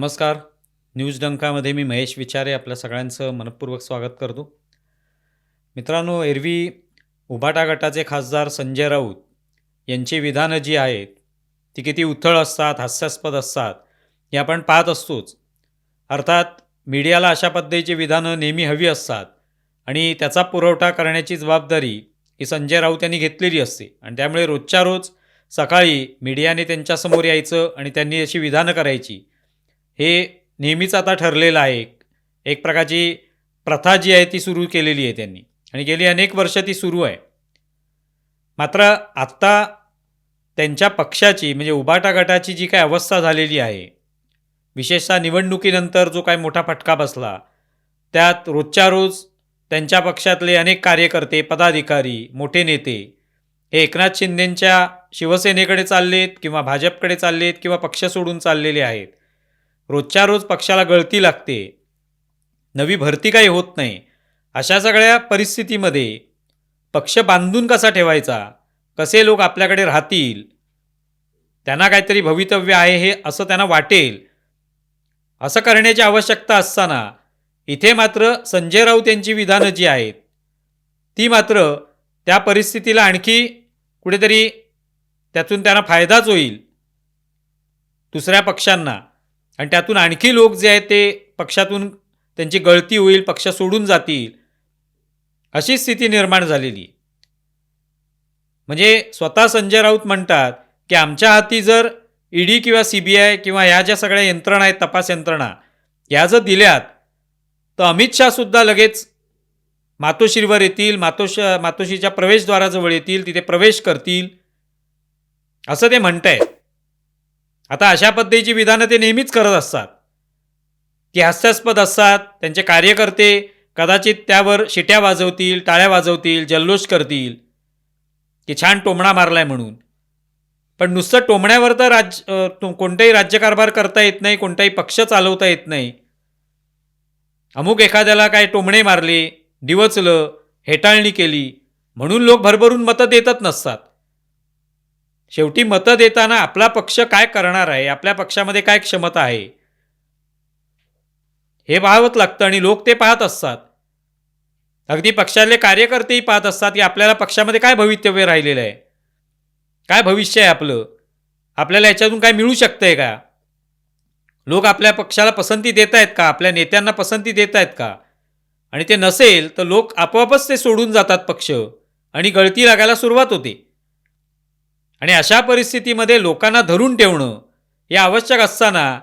नमस्कार. न्यूज डंकामध्ये मी महेश विचारे आपल्या सगळ्यांचं मनपूर्वक स्वागत करतो. मित्रांनो एरवी उभाटा गटाचे खासदार संजय राऊत यांची विधानं जी आहेत ती किती उथळ असतात हास्यास्पद असतात हे आपण पाहत असतोच. अर्थात मीडियाला अशा पद्धतीची विधानं नेहमी हवी असतात आणि त्याचा पुरवठा करण्याची जबाबदारी ही संजय राऊत यांनी घेतलेली असते. आणि त्यामुळे रोजच्या रोज सकाळी मीडियाने त्यांच्यासमोर यायचं आणि त्यांनी अशी विधानं करायची. हे नेहमीच आता ठरलेलं आहे. एक प्रकारची प्रथा जी आहे ती सुरू केलेली आहे त्यांनी. आणि गेली अनेक वर्ष ती सुरू आहे. मात्र आत्ता त्यांच्या पक्षाची म्हणजे उबाटा गटाची जी काय अवस्था झालेली आहे विशेषतः निवडणुकीनंतर जो काय मोठा फटका बसला त्यात रोजच्या रोज त्यांच्या पक्षातले अनेक कार्यकर्ते पदाधिकारी मोठे नेते हे एकनाथ शिंदेंच्या शिवसेनेकडे चाललेत किंवा भाजपकडे चाललेत किंवा पक्ष सोडून चाललेले आहेत. रोजच्या रोज पक्षाला गळती लागते. नवी भरती काही होत नाही. अशा सगळ्या परिस्थितीमध्ये पक्ष बांधून कसा ठेवायचा? कसे लोक आपल्याकडे राहतील? त्यांना काहीतरी भवितव्य आहे हे असं त्यांना वाटेल. असं करण्याची आवश्यकता असताना इथे मात्र संजय राऊत यांची विधानं जी आहेत ती मात्र त्या परिस्थितीला आणखी कुठेतरी त्यातून त्यांना फायदाच होईल. दुसऱ्या पक्षांना आणि त्यातून आणखी लोक जे आहेत ते पक्षातून त्यांची गळती होईल पक्ष सोडून जातील अशी स्थिती निर्माण झालेली म्हणजे स्वतः संजय राऊत म्हणतात की आमच्या हाती जर ईडी किंवा सी बी आय किंवा ह्या ज्या सगळ्या यंत्रणा आहेत तपास यंत्रणा या जर दिल्यात तर अमित शहासुद्धा लगेच मातोश्रीवर येतील मातोश मातोश्रीच्या प्रवेशद्वाराजवळ येतील तिथे प्रवेश करतील असं ते म्हणतायत. आता अशा पद्धतीची विधानं ते नेहमीच करत असतात. ती हास्यास्पद असतात त्यांचे कार्यकर्ते कदाचित त्यावर शिट्या वाजवतील टाळ्या वाजवतील जल्लोष करतील. की छान टोमणा मारलाय म्हणून. पण नुसतं टोमण्यावर तर राज कोणताही राज्यकारभार करता येत नाही कोणताही पक्ष चालवता येत नाही. अमुक एखाद्याला काय टोमणे मारले डिवचलं हेटाळणी केली म्हणून लोक भरभरून मतं देतच नसतात. शेवटी मतं देताना आपला पक्ष काय करणार आहे? आपल्या पक्षामध्ये काय क्षमता आहे? हे पाहावंच लागतं आणि लोक ते पाहत असतात. अगदी पक्षातले कार्यकर्तेही पाहत असतात की आपल्याला पक्षामध्ये काय भवितव्य राहिलेलं आहे? काय भविष्य आहे आपलं? आपल्याला याच्यातून काय मिळू शकतंय का? लोक आपल्या पक्षाला पसंती देत आहेत का? आपल्या नेत्यांना पसंती देत आहेत का? आणि ते नसेल तर लोक आपोआपच ते सोडून जातात पक्ष. आणि गळती लागायला सुरुवात होते. आणि अशा परिस्थितीमध्ये लोकांना धरून ठेवणं हे आवश्यक असताना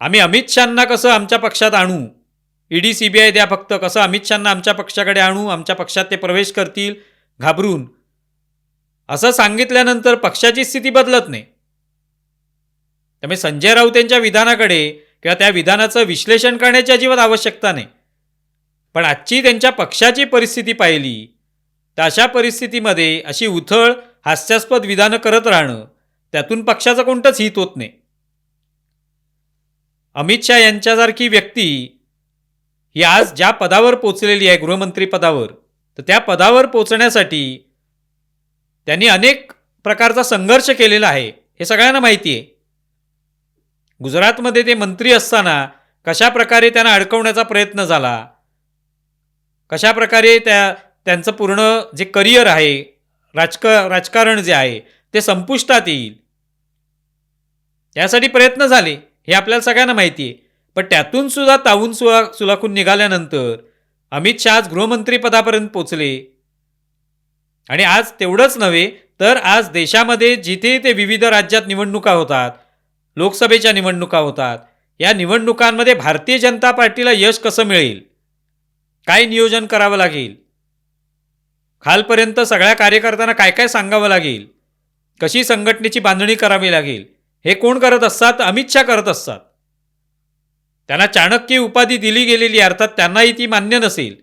आम्ही अमित शहांना कसं आमच्या पक्षात आणू? ईडी सी बी आय द्या फक्त. कसं अमित शहांना आमच्या पक्षाकडे आणू? आमच्या पक्षात ते प्रवेश करतील? घाबरून. असं सांगितल्यानंतर पक्षाची स्थिती बदलत नाही. त्यामुळे संजय राऊत यांच्या विधानाकडे किंवा त्या विधानाचं विश्लेषण करण्याची अजिबात आवश्यकता नाही. पण आजची त्यांच्या पक्षाची परिस्थिती पाहिली तर अशा परिस्थितीमध्ये अशी उथळ हास्यास्पद विधानं करत राहणं त्यातून पक्षाचं कोणतंच हित होत नाही. अमित शहा यांच्यासारखी व्यक्ती ही आज ज्या पदावर पोचलेली आहे गृहमंत्री पदावर तर त्या पदावर पोचण्यासाठी त्यांनी अनेक प्रकारचा संघर्ष केलेला आहे हे सगळ्यांना माहिती आहे. गुजरातमध्ये ते मंत्री असताना कशा प्रकारे त्यांना अडकवण्याचा प्रयत्न झाला कशा प्रकारे त्या त्यांचं पूर्ण जे करिअर आहे राजक राजकारण जे आहे ते संपुष्टात येईल. यासाठी प्रयत्न झाले हे आपल्याला सगळ्यांना माहिती आहे. पण त्यातून सुद्धा तावून सुला सुलाखून निघाल्यानंतर अमित शहा आज गृहमंत्री पदापर्यंत पोचले. आणि आज तेवढंच नव्हे तर आज देशामध्ये जिथे ते विविध राज्यात निवडणुका होतात लोकसभेच्या निवडणुका होतात या निवडणुकांमध्ये भारतीय जनता पार्टीला यश कसं मिळेल? काय नियोजन करावं लागेल? खालपर्यंत सगळ्या कार्यकर्त्यांना काय काय सांगावं लागेल? कशी संघटनेची बांधणी करावी लागेल? हे कोण करत असतात? अमित शहा करत असतात. त्यांना चाणक्य उपाधी दिली गेलेली अर्थात त्यांनाही ती मान्य नसेल.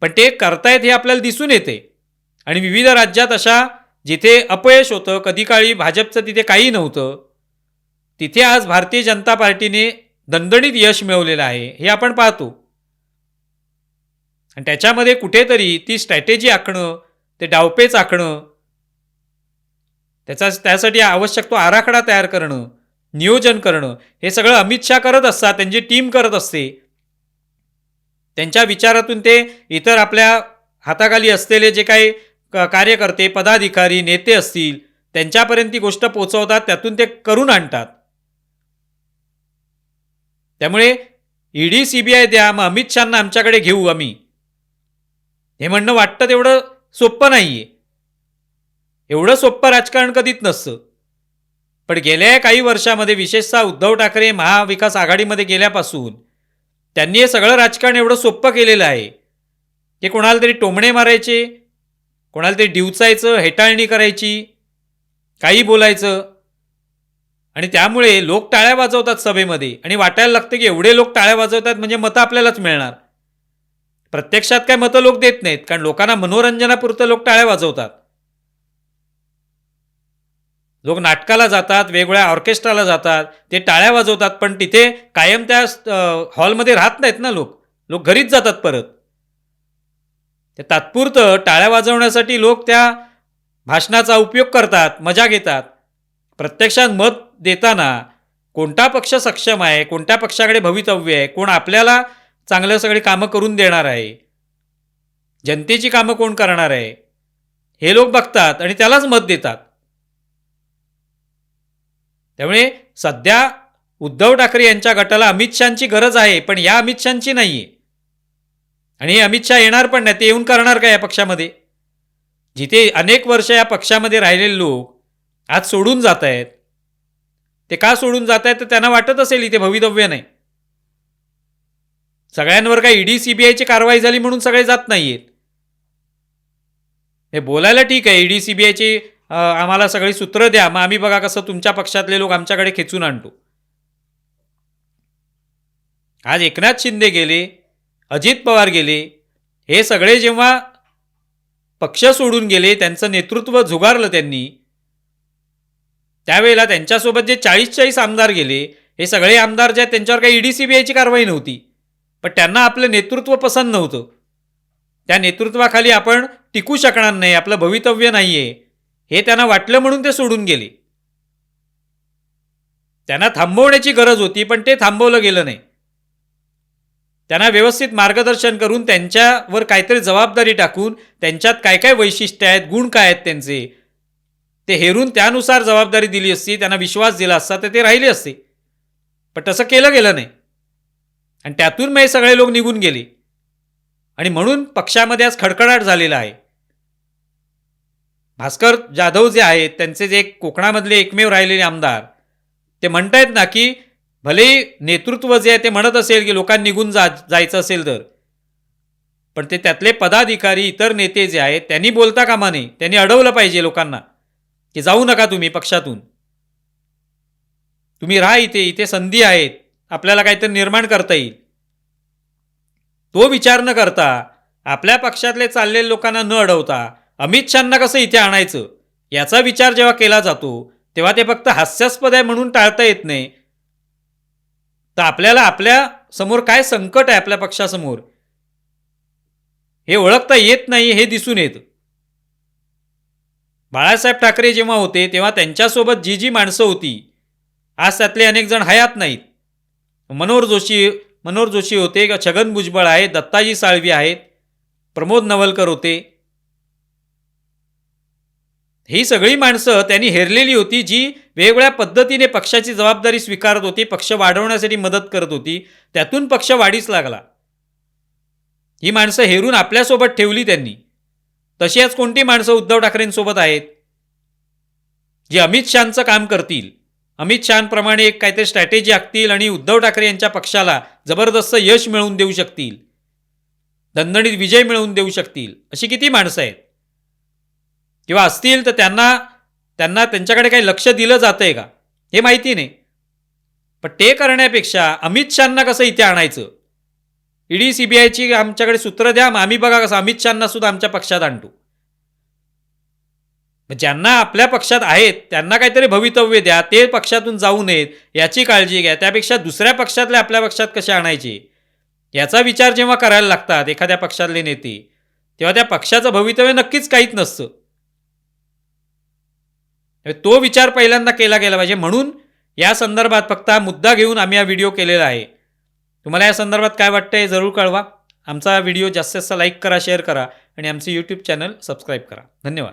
पण ते करतायत हे आपल्याला दिसून येते. आणि विविध राज्यात अशा जिथे अपयश होतं कधी काळी भाजपचं तिथे काही नव्हतं तिथे आज भारतीय जनता पार्टीने दणदणीत यश मिळवलेलं आहे हे आपण पाहतो. आणि त्याच्यामध्ये कुठेतरी ती स्ट्रॅटेजी आखणं ते डावपेच आखणं त्याचा त्यासाठी आवश्यक तो आराखडा तयार करणं नियोजन करणं हे सगळं अमित शहा करत असतात त्यांची टीम करत असते. त्यांच्या विचारातून ते इतर आपल्या हाताखाली असलेले जे काही क- कार्यकर्ते पदाधिकारी नेते असतील त्यांच्यापर्यंत ती गोष्ट पोचवतात त्यातून ते करून आणतात. त्यामुळे ईडी सीबीआय द्या मग अमित शहाना आमच्याकडे घेऊ आम्ही. हे म्हणणं वाटतं तेवढं सोपं नाही आहे एवढं सोपं राजकारण कधीच नसतं. पण गेल्या काही वर्षामध्ये विशेषतः उद्धव ठाकरे महाविकास आघाडीमध्ये गेल्यापासून त्यांनी हे सगळं राजकारण एवढं सोपं केलेलं आहे. की कोणाला तरी टोमणे मारायचे कोणाला तरी डिवचायचं हेटाळणी करायची काही बोलायचं. आणि त्यामुळे लोक टाळ्या वाजवतात सभेमध्ये आणि वाटायला लागतं की एवढे लोक टाळ्या वाजवतात म्हणजे मतं आपल्यालाच मिळणार. प्रत्यक्षात काय मतं लोक देत नाहीत कारण लोकांना मनोरंजनापुरतं लोक टाळ्या वाजवतात. लोक नाटकाला जातात वेगवेगळ्या ऑर्केस्ट्राला जातात ते टाळ्या वाजवतात पण तिथे कायम त्या हॉलमध्ये राहत नाहीत ना लोक. लोक घरीच जातात परत. ते तात्पुरतं टाळ्या वाजवण्यासाठी लोक त्या भाषणाचा उपयोग करतात मजा घेतात. प्रत्यक्षात मत देताना कोणता पक्ष सक्षम आहे कोणत्या पक्षाकडे भवितव्य आहे कोण आपल्याला चांगलं सगळी कामं करून देणार आहे. जनतेची कामं कोण करणार आहे? हे लोक बघतात आणि त्यालाच मत देतात. त्यामुळे सध्या उद्धव ठाकरे यांच्या गटाला अमित शहाची गरज आहे पण या अमित शहाची नाही. आहे आणि अमित शहा येणार पण नाही ते येऊन करणार का या पक्षामध्ये? जिथे अनेक वर्ष या पक्षामध्ये राहिलेले लोक आज सोडून जात आहेत. ते का सोडून जात आहेत तर त्यांना वाटत असेल इथे भवितव्य नाही. सगळ्यांवर काय ईडी सीबीआयची कारवाई झाली म्हणून सगळे जात नाहीयेत? हे बोलायला ठीक आहे ईडी सीबीआयची आम्हाला सगळी सूत्र द्या मग आम्ही बघा कसं तुमच्या पक्षातले लोक आमच्याकडे खेचून आणतो. आज एकनाथ शिंदे गेले अजित पवार गेले हे सगळे जेव्हा पक्ष सोडून गेले त्यांचं नेतृत्व झुगारलं त्यांनी त्यावेळेला त्यांच्यासोबत जे चाळीस चाळीस आमदार गेले हे सगळे आमदार जे आहेत त्यांच्यावर काही ईडी सीबीआयची कारवाई नव्हती. पण त्यांना आपलं नेतृत्व पसंत नव्हतं. त्या नेतृत्वाखाली आपण टिकू शकणार नाही आपलं भवितव्य नाही आहे हे त्यांना वाटलं म्हणून ते सोडून गेले. त्यांना थांबवण्याची गरज होती पण ते थांबवलं गेलं नाही. त्यांना व्यवस्थित मार्गदर्शन करून त्यांच्यावर काहीतरी जबाबदारी टाकून त्यांच्यात काय काय वैशिष्ट्य आहेत गुण काय आहेत त्यांचे ते हेरून त्यानुसार जबाबदारी दिली असती त्यांना विश्वास दिला असता तर ते राहिले असते. पण तसं केलं गेलं नाही. आणि त्यातून मग हे सगळे लोक निघून गेले. आणि म्हणून पक्षामध्ये आज खडखडाट झालेला आहे. भास्कर जाधव जे आहेत त्यांचे जे कोकणामधले एकमेव राहिलेले आमदार ते म्हणतायत ना की भले नेतृत्व जे आहे ते म्हणत असेल की लोकांनी निघून जा जायचं असेल तर पण ते त्यातले पदाधिकारी इतर नेते जे आहेत त्यांनी बोलता कामा नये. त्यांनी अडवलं पाहिजे लोकांना की जाऊ नका तुम्ही पक्षातून. तुम्ही राहा इथे इथे संधी आहेत. आपल्याला काहीतरी निर्माण करता येईल. तो विचार न करता आपल्या पक्षातले चाललेले लोकांना न अडवता अमित शहांना कसं इथे आणायचं? याचा विचार जेव्हा केला जातो तेव्हा ते फक्त हास्यास्पद आहे म्हणून टाळता येत नाही. तर आपल्याला आपल्यासमोर काय संकट आहे आपल्या पक्षासमोर? हे ओळखता येत नाही हे दिसून येतं. बाळासाहेब ठाकरे जेव्हा होते तेव्हा त्यांच्यासोबत जी जी माणसं होती. आज त्यातले अनेक जण हयात नाहीत. मनोहर जोशी मनोहर जोशी होते का छगन भुजबळ आहे दत्ताजी साळवी आहेत प्रमोद नवलकर होते. ही सगळी माणसं त्यांनी हेरलेली होती जी वेगवेगळ्या पद्धतीने पक्षाची जबाबदारी स्वीकारत होती पक्ष वाढवण्यासाठी मदत करत होती त्यातून पक्ष वाढीस लागला. ही माणसं हेरून आपल्यासोबत ठेवली त्यांनी. तशी आज कोणती माणसं उद्धव ठाकरेंसोबत आहेत? जी अमित शहाचं काम करतील. अमित शहाप्रमाणे एक काहीतरी स्ट्रॅटेजी आखतील आणि उद्धव ठाकरे यांच्या पक्षाला जबरदस्त यश मिळवून देऊ शकतील. दणदणीत विजय मिळवून देऊ शकतील. अशी किती माणसं आहेत? किंवा असतील तर त्यांना त्यांना त्यांच्याकडे काही लक्ष दिलं जातं आहे का? हे माहिती नाही. पण ते करण्यापेक्षा अमित शहाना कसं इथे आणायचं? ईडी सी बी आयची आमच्याकडे सूत्र द्या मग आम्ही बघा कसं अमित शहाना सुद्धा आमच्या पक्षात आणतो. ज्यांना आपल्या पक्षात आहेत त्यांना काहीतरी भवितव्य द्या ते पक्षातून जाऊ नयेत याची काळजी घ्या. त्यापेक्षा दुसऱ्या पक्षातले आपल्या पक्षात कसे आणायचे? याचा विचार जेव्हा करायला लागतात एखाद्या पक्षातले नेते तेव्हा त्या पक्षाचं भवितव्य नक्कीच काहीच नसतं. म्हणजे तो विचार पहिल्यांदा केला गेला पाहिजे. म्हणून या संदर्भात फक्त हा मुद्दा घेऊन आम्ही हा व्हिडिओ केलेला आहे. तुम्हाला या संदर्भात काय वाटतं हे जरूर कळवा. आमचा व्हिडिओ जास्तीत जास्त लाईक करा शेअर करा आणि आमचे यूट्यूब चॅनल सबस्क्राईब करा. धन्यवाद.